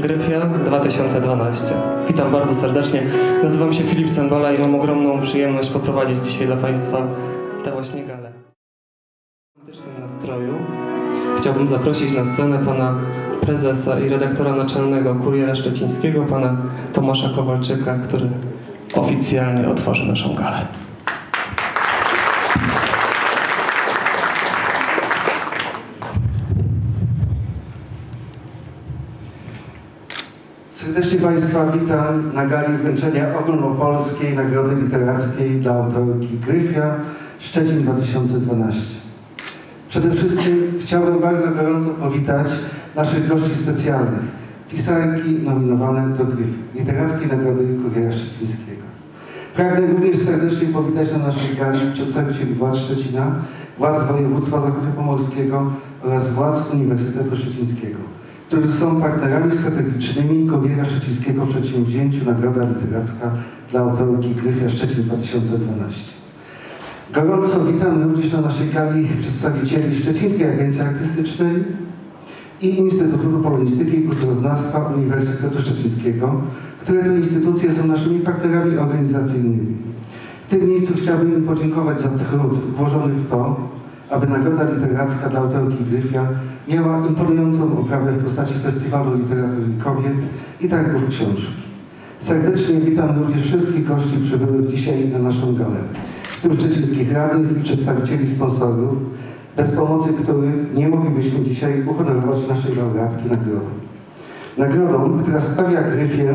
Gryfia 2012. Witam bardzo serdecznie. Nazywam się Filip Cembala i mam ogromną przyjemność poprowadzić dzisiaj dla Państwa tę właśnie galę. Chciałbym zaprosić na scenę pana prezesa i redaktora naczelnego Kuriera Szczecińskiego, pana Tomasza Kowalczyka, który oficjalnie otworzy naszą galę. Serdecznie Państwa witam na gali wręczenia ogólnopolskiej Nagrody Literackiej dla autorki Gryfia Szczecin 2012. Przede wszystkim chciałbym bardzo gorąco powitać naszych gości specjalnych, pisarki nominowane do Gryfia, Literackiej Nagrody Kuriera Szczecińskiego. Pragnę również serdecznie powitać na naszej gali przedstawicieli władz Szczecina, władz województwa zachodniopomorskiego oraz władz Uniwersytetu Szczecińskiego którzy są partnerami strategicznymi Kuriera Szczecińskiego w przedsięwzięciu Nagroda Literacka dla autorki Gryfia Szczecin 2012. Gorąco witam również na naszej gali przedstawicieli Szczecińskiej Agencji Artystycznej i Instytutu Polonistyki i Kulturoznawstwa Uniwersytetu Szczecińskiego, które to instytucje są naszymi partnerami organizacyjnymi. W tym miejscu chciałbym podziękować za trud włożony w to, aby Nagroda Literacka dla autorki Gryfia miała imponującą oprawę w postaci Festiwalu Literatury Kobiet i targów książki. Serdecznie witam również wszystkich gości przybyłych dzisiaj na naszą galę, tym szczecińskich radnych i przedstawicieli sponsorów, bez pomocy których nie moglibyśmy dzisiaj uhonorować naszej laureatki nagrodą. Nagrodą, która sprawia Gryfię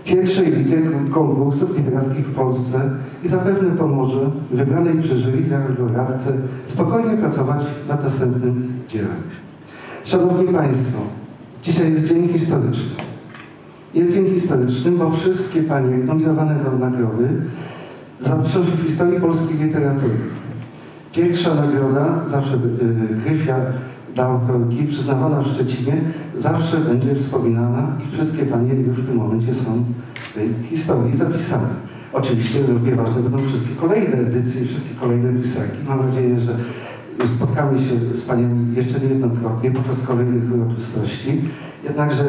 w pierwszej lidze konkursów literackich w Polsce i zapewne pomoże wybranej przy jury laureatce spokojnie pracować nad następnym dziełem. Szanowni Państwo, dzisiaj jest dzień historyczny. Jest dzień historyczny, bo wszystkie panie nominowane do nagrody zapiszą się w historii polskiej literatury. Pierwsza nagroda, zawsze y, Gryfia dla autorki, przyznawana w Szczecinie, zawsze będzie wspominana i wszystkie panie już w tym momencie są w tej historii zapisane. Oczywiście równie ważne będą wszystkie kolejne edycje, wszystkie kolejne pisarki. Mam nadzieję, że spotkamy się z Paniami jeszcze niejednokrotnie podczas kolejnych uroczystości. Jednakże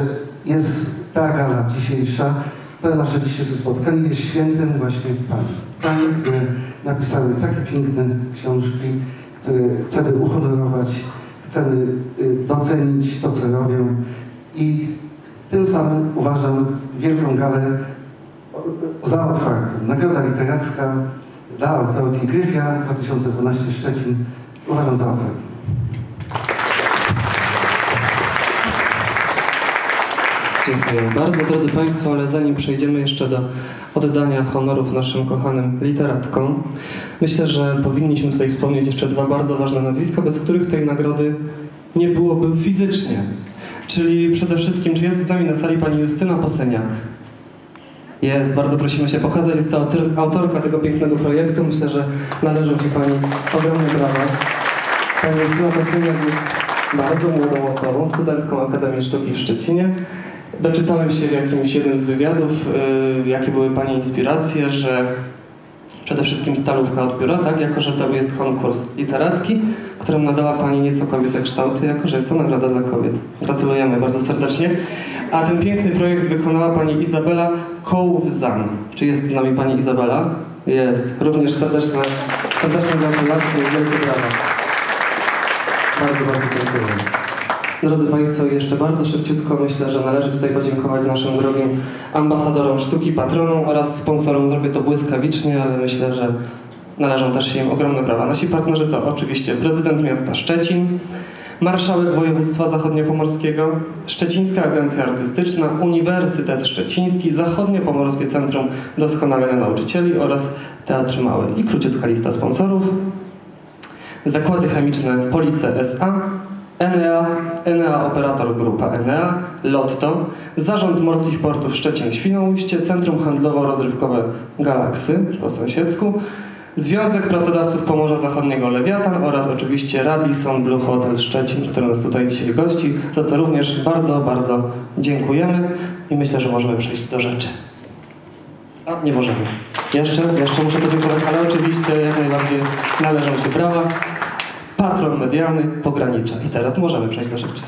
jest ta gala dzisiejsza, to nasze dzisiejsze spotkanie jest świętem właśnie Pani. Pani, które napisały takie piękne książki, które chcemy uhonorować, chcemy y, docenić to, co robią i tym samym uważam wielką galę za otwartą. Nagroda Literacka dla autorki Gryfia 2012 Szczecin uważam za otwartą. Dziękuję bardzo, drodzy Państwo, ale zanim przejdziemy jeszcze do oddania honorów naszym kochanym literatkom, myślę, że powinniśmy tutaj wspomnieć jeszcze dwa bardzo ważne nazwiska, bez których tej nagrody nie byłoby fizycznie. Czyli przede wszystkim, czy jest z nami na sali pani Justyna Poseniak? Jest, bardzo prosimy się pokazać. Jest to autor- autorka tego pięknego projektu. Myślę, że należą Ci Pani ogromne brawa. Pani Justyna Poseniak jest bardzo młodą osobą, studentką Akademii Sztuki w Szczecinie. Doczytałem się w jakimś jednym z wywiadów, yy, jakie były Pani inspiracje, że przede wszystkim stalówka od biura, tak? Jako, że to jest konkurs literacki, którym nadała Pani nieco kobiece kształty, jako, że jest to nagroda dla kobiet. Gratulujemy bardzo serdecznie. A ten piękny projekt wykonała Pani Izabela Kołów-Zan. Czy jest z nami Pani Izabela? Jest. Również serdeczne, serdeczne gratulacje i wielkie brawa. Bardzo, bardzo dziękuję. Drodzy Państwo, jeszcze bardzo szybciutko myślę, że należy tutaj podziękować naszym drogim ambasadorom sztuki, patronom oraz sponsorom. Zrobię to błyskawicznie, ale myślę, że należą też się im ogromne brawa. Nasi partnerzy to oczywiście prezydent miasta Szczecin, marszałek województwa zachodniopomorskiego, Szczecińska Agencja Artystyczna, Uniwersytet Szczeciński, Zachodniopomorskie Centrum Doskonalenia Nauczycieli oraz Teatr Mały. I króciutka lista sponsorów. Zakłady Chemiczne Police S.A., Enea, Enea Operator Grupa Enea, Lotto, Zarząd Morskich Portów Szczecin-Świnoujście, Centrum Handlowo-Rozrywkowe Galaksy po sąsiedzku, Związek Pracodawców Pomorza Zachodniego Lewiatan oraz oczywiście Radisson Blue Hotel Szczecin, który nas tutaj dzisiaj gości, za co również bardzo, bardzo dziękujemy i myślę, że możemy przejść do rzeczy. A, nie możemy. Jeszcze, jeszcze muszę podziękować, ale oczywiście jak najbardziej należą się brawa. Patron medialny pogranicza. I teraz możemy przejść do rzeczy.